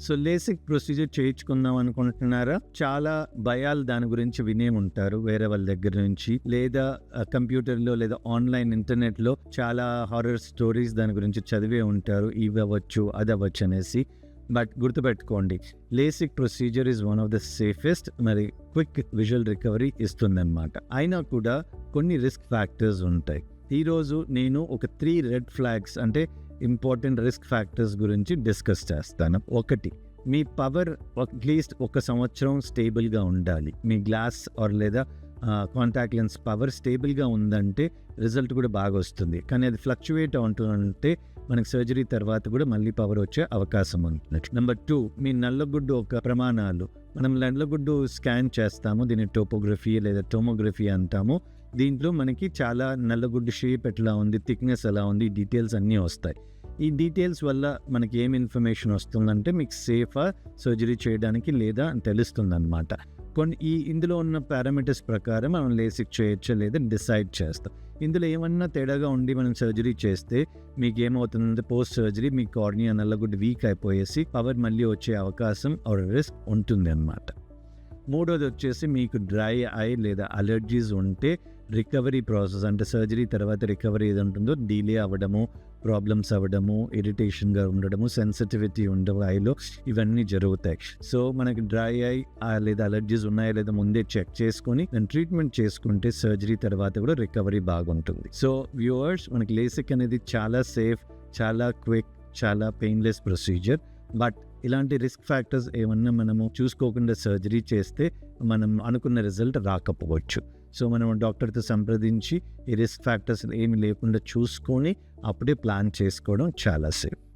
So LASIK procedure చేయించుకుందాం అనుకుంటున్నారా? చాలా భయాలు దాని గురించి వినే ఉంటారు వేరే వాళ్ళ దగ్గర నుంచి. లేదా కంప్యూటర్లో లేదా ఆన్లైన్ ఇంటర్నెట్లో చాలా హారర్ స్టోరీస్ దాని గురించి చదివే ఉంటారు. ఇవి అవ్వచ్చు అది అవ్వచ్చు అనేసి. బట్ గుర్తుపెట్టుకోండి LASIK procedure is one of the safest మరి క్విక్ విజువల్ రికవరీ ఇస్తుందన్నమాట. అయినా కూడా కొన్ని రిస్క్ ఫ్యాక్టర్స్ ఉంటాయి. ఈరోజు నేను ఒక త్రీ రెడ్ ఫ్లాగ్స్ అంటే ఇంపార్టెంట్ రిస్క్ ఫ్యాక్టర్స్ గురించి డిస్కస్ చేస్తాను. ఒకటి మీ పవర్ అట్లీస్ట్ ఒక సంవత్సరం స్టేబుల్గా ఉండాలి. మీ గ్లాస్ ఆర్ లేదా కాంటాక్ట్ లెన్స్ పవర్ స్టేబుల్గా ఉందంటే రిజల్ట్ కూడా బాగా వస్తుంది. కానీ అది ఫ్లక్చువేట్ అవుతుందంటే మనకి సర్జరీ తర్వాత కూడా మళ్ళీ పవర్ వచ్చే అవకాశం ఉంది నెంబర్ టూ మీ నల్లగుడ్డు ఒక ప్రమాణాలు. మనం నల్లగుడ్డు స్కాన్ చేస్తాము దీన్ని టోపోగ్రఫీ లేదా టోమోగ్రఫీ అంటాము. దీంట్లో మనకి చాలా నల్లగుడ్డు షేప్ ఎట్లా ఉంది థిక్నెస్ ఎలా ఉంది డీటెయిల్స్ అన్నీ వస్తాయి. ఈ డీటెయిల్స్ వల్ల మనకి ఏం ఇన్ఫర్మేషన్ వస్తుందంటే మీకు సేఫా సర్జరీ చేయడానికి లేదా తెలుస్తుంది తెలుస్తుందన్నమాట. కొన్ని ఈ ఇందులో ఉన్న పారామీటర్స్ ప్రకారం మనం లేసిక్ చేయొచ్చా లేదా డిసైడ్ చేస్తాం. ఇందులో ఏమన్నా తేడాగా ఉండి మనం సర్జరీ చేస్తే మీకు ఏమవుతుందంటే పోస్ట్ సర్జరీ మీ కార్నియా నల్లగుడ్డు వీక్ అయిపోయేసి పవర్ మళ్ళీ వచ్చే అవకాశం ఆర్ రిస్క్ ఉంటుంది అన్నమాట మూడోది వచ్చేసి మీకు డ్రై ఐ లేదా అలర్జీస్ ఉంటే రికవరీ ప్రాసెస్ అంటే సర్జరీ తర్వాత రికవరీ ఏది ఉంటుందో డిలే అవ్వడము ప్రాబ్లమ్స్ అవ్వడము ఇరిటేషన్గా ఉండడము సెన్సిటివిటీ ఉండడం ఐలో ఇవన్నీ జరుగుతాయి. సో మనకి డ్రై ఐ లేదా అలర్జీస్ ఉన్నాయా లేదా ముందే చెక్ చేసుకొని దాని ట్రీట్మెంట్ చేసుకుంటే సర్జరీ తర్వాత కూడా రికవరీ బాగుంటుంది. సో వ్యూవర్స్ మనకి లేసిక్ అనేది చాలా సేఫ్ చాలా క్విక్ చాలా పెయిన్లెస్ ప్రొసీజర్ బట్ ఇలాంటి రిస్క్ ఫ్యాక్టర్స్ ఏమన్నా మనము చూసుకోకుండా సర్జరీ చేస్తే మనం అనుకున్న రిజల్ట్ రాకపోవచ్చు. సో మనం డాక్టర్తో సంప్రదించి ఈ రిస్క్ ఫ్యాక్టర్స్ ఏమి లేకుండా చూసుకొని అప్పుడే ప్లాన్ చేసుకోవడం చాలా సేఫ్.